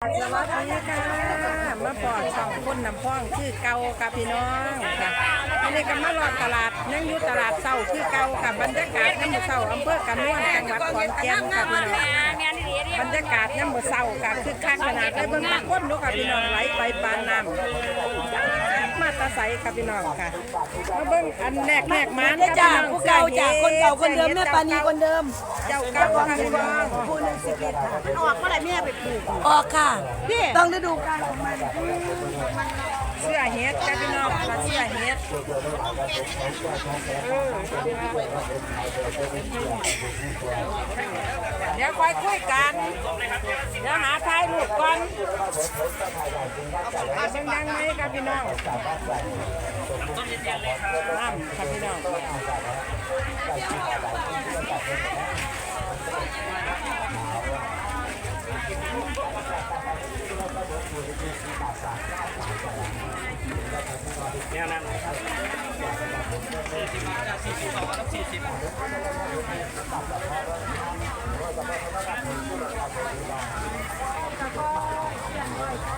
สวัสดีค่ะมาปอดสองคนน้ำพ้องคือเก่ากับพี่น้องค่ะอันนี้ก็มาลอดตลาดยังอยู่ตลาดเศร้าคือเก่าค่ะบรรยากาศน้ำเศร้าอำเภอกระนวนจังหวัดขอนแก่นค่ะพี่น้องบรรยากาศน้ำเศร้าค่ะคือคักขนาดได้เบิ่งทุกคนดูค่ะพี่น้องไหลไปปานน้ำ มาตาใสค่ะพี่น้องค่ะมาเบิ่งอันแรกแรกมันเนี่ยค่ะจ้าพี่น้องผู้เก่าจ้าคนเก่าคนเดิมแม่ปานีคนเดิม เจ้าเก่าค่ะพี่น้องผู้หนึ่งสิบเอ็ดค่ะออกเมื่อไหร่แม่ไปปลูกออกค่ะพี่ต้องฤดูกาลของมัน เสื้อเฮ็ดค่ะพี่น้องเสื้อเฮ็ดเออเดี๋ยวค่อยคุยกันเดี๋ยวหาท้ายลูกก่อนเอาเสียงดังไหมครับพี่น้องน้ำครับพี่น้อง จาก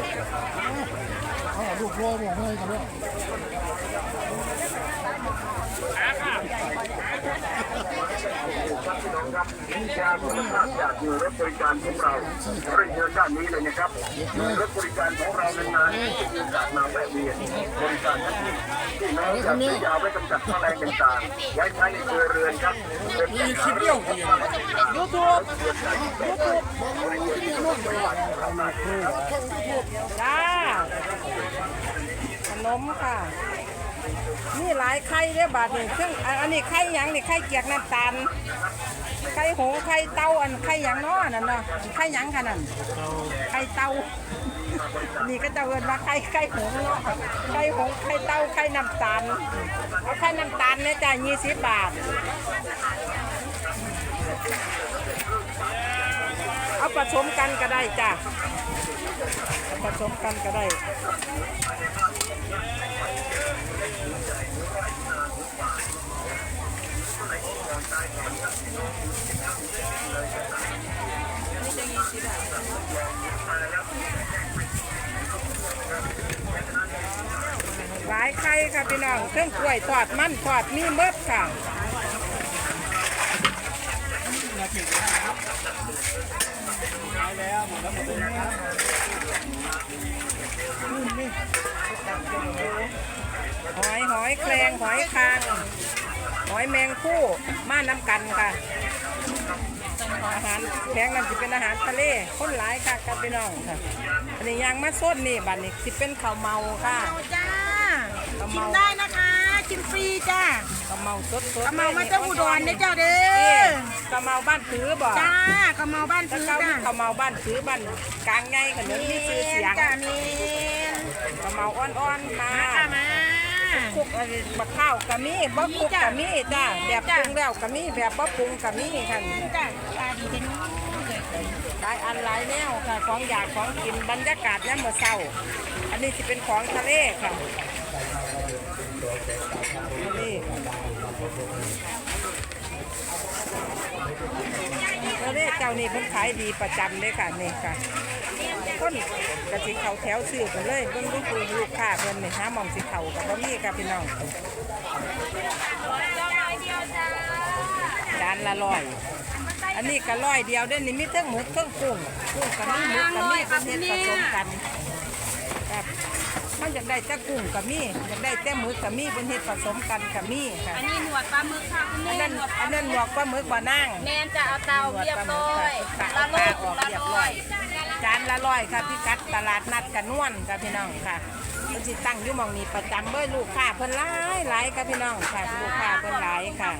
คุณภาพจากอยู่รถบริการของเราเรื่องเยอะด้านนี้เลยนะครับรถบริการของเรานานๆที่จะจากมาแวะเวียนบริการทันทีที่น้องจะซื้อยาไว้กำจัดแมลงต่างๆไว้ใช้ในครัวเรือนครับมีคลิปเดียวยูทูบยูทูบจ้า ขนมค่ะ นี่หลายไข่เด้อบาทนี่ซึ่งอันนี้ไข่หยังนี่ไข่เกียกน้ำตาลไข่หงไข่เต้าอันไข่หยังเนาะนั่นเนาะไข่หยังค่ะนั่นไข่เต้าอันนี้ก็จะเอินว่าไข่ไข่หงเนาะไข่หงไข่เต้าไข่น้ำตาลเอาไข่น้ำตาลเนี่ยจ้ะยี่สิบบาท เอาผสมกันก็ได้จ้ะ ผสมกันก็ได้หลายไข่ค่ะพี่น้องเครื่องกล้วยทอดมันทอดมีเบิดค่ะ หอยหอยแครงหอยคางหอยแมงคู่ม่าน้ำกันค่ะ อาหารแพงนั่นจะเป็นอาหารทะเลคนหลายค่ะกันพี่น้องค่ะอันนี้ยางมาส้นนี่บัดนี้สิเป็นข้าวเมาค่ะจ้าชิมได้นะคะ ชิมฟรีจ้าข้าวเมาสดๆกระเมามาเจ้าอุดรเนี่ยเจ้าเด้นี่อข้าวเมาบ้านถือบ่จ้ากระเมาบ้านถ้าซื้อเก้าจ้าข้าวเมาบ้านถือบ้านกลางไงขนมมีชื่อเสียงจ้าเมนข้าวเมาอ่อนๆค่ะมาค่ะมาคุกอันนี้บักข้าวกะมีบ่คุกกะมีจ้าแบบปรุงแล้วกะมีแบบบ่ปรุงกะมีค่ะจ้าปลาดีเป็นหลายอันหลายแนวค่ะของอยากของกินบรรยากาศยามมื้อเช้าอันนี้สิเป็นของทะเลค่ะ นี่ทะเลเจ้านี่เพิ่นขายดีประจำเลยค่ะนี่ค่ะคนกระสิเขาแถวซื้อกันเลยเบิ่งดูคือลูกค้าเพิ่นนี่หาหม่องสิเขากับบ่มีค่ะพี่น้องจานละร้อยอันนี้ก็ร้อยเดียวเด้อนี่มีเทั้งหมึกเทั้งกุ้งกุ้งกับมีหมึกกับมีเป็นเฮ็ดผสมกัน อยากได้แต่กุ้งกับมีอยากได้แต่หมึกกับมีเป็นเฮ็ดผสมกันกับมีค่ะ อันนี้หนวดปลาหมึกค่ะคุณอันแม่นั้นหนวดปอัลานหมึนั้นกหมวกปลาหมึกบ่นางแมนจะเอาเตาเรียบร้อยละโลกละร้อยจานละร้อยค่ะพี่กัดตลาดนัดกันนวลค่ะพี่น้องค่ะมันสิตั้งอยู่หมองนี้ประจำเบ้อลูกค้าเพิ่นหลายหลายค่ะพี่น้องค่ะลูกค้าเพิ่นหลายค่ะ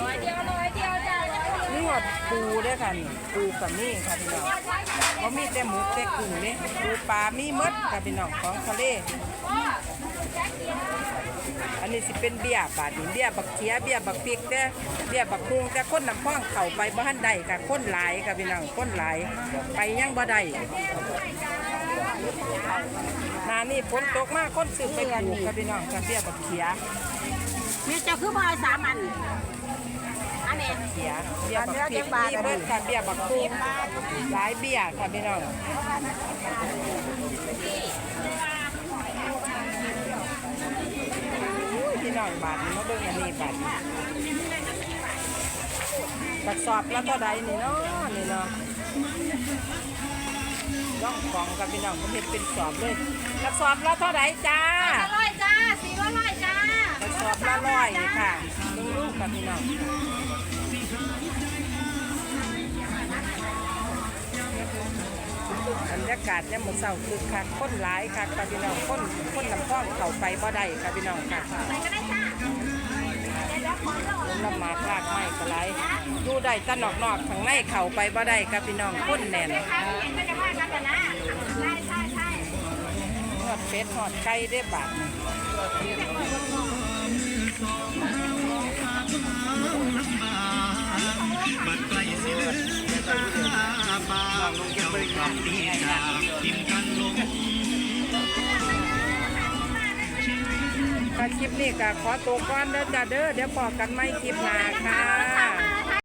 ร้อยเดียวร้อย ดปูด้วยค่ะนี่ปูกับนี่ค่ะพี่น้องเขามีแต่หมูแต่กุ้งนี่ปูปลามีมดค่ะพี่น้องของทะเล อันนี้สิเป็นเบียบาดนี้เบียบักเขียเบียบักพริกแต่เบียบักพุงแต่คนนำพ้องเข้าไปบ้านใดค่ะคนหลายค่ะพี่น้องคนหลายไปยังบ่ได้นานี่ฝนตกมากคนซื้อไปปลูกค่ะพี่น้องค่ะเบียบักเขียแม่เจ้าคือบ่เอาสามอัน เขียเบียร์บักพริกนี่เบิดค่ะเบียร์บักพุงหลายเบียร์ค่ะพี่น้องพี่น้องบาทนี้มาเบิ่งอันนี้บาทนี้กรสอบแล้วเท่าใดนี่เนาะนี่เนาะล่องของกับพี่น้องก็เห็นเป็นสอบเลยกระสอบละเท่าใดจ้าร้อยจ้าสี่ร้อยจ้ากระสอบละร้อยค่ะดูลูกกับพี่น้อง บรรยากาศเนี่ยามมันเศร้าคือคักคนหลายค่ะกับพี่น้องคนคนลำพ้องเข้าไปบ่ได้ค่ะพี่น้องค่ะลำมากลากไม้ก็ไหลายดูได้แตะนอกนอกๆข้างในเข่าไปบ่ได้กับพี่น้องคนแน่นไม่จะว่ากันแต่นะใช่ใช่ใช่ทอดเป็ดทอดไก่ได้บาทนี่ ค่ะคลิปนี้ก็ขอตัวก่อนเด้อจ้าเด้อเดี๋ยวบอกันไม่คลิปหน้าค่ะ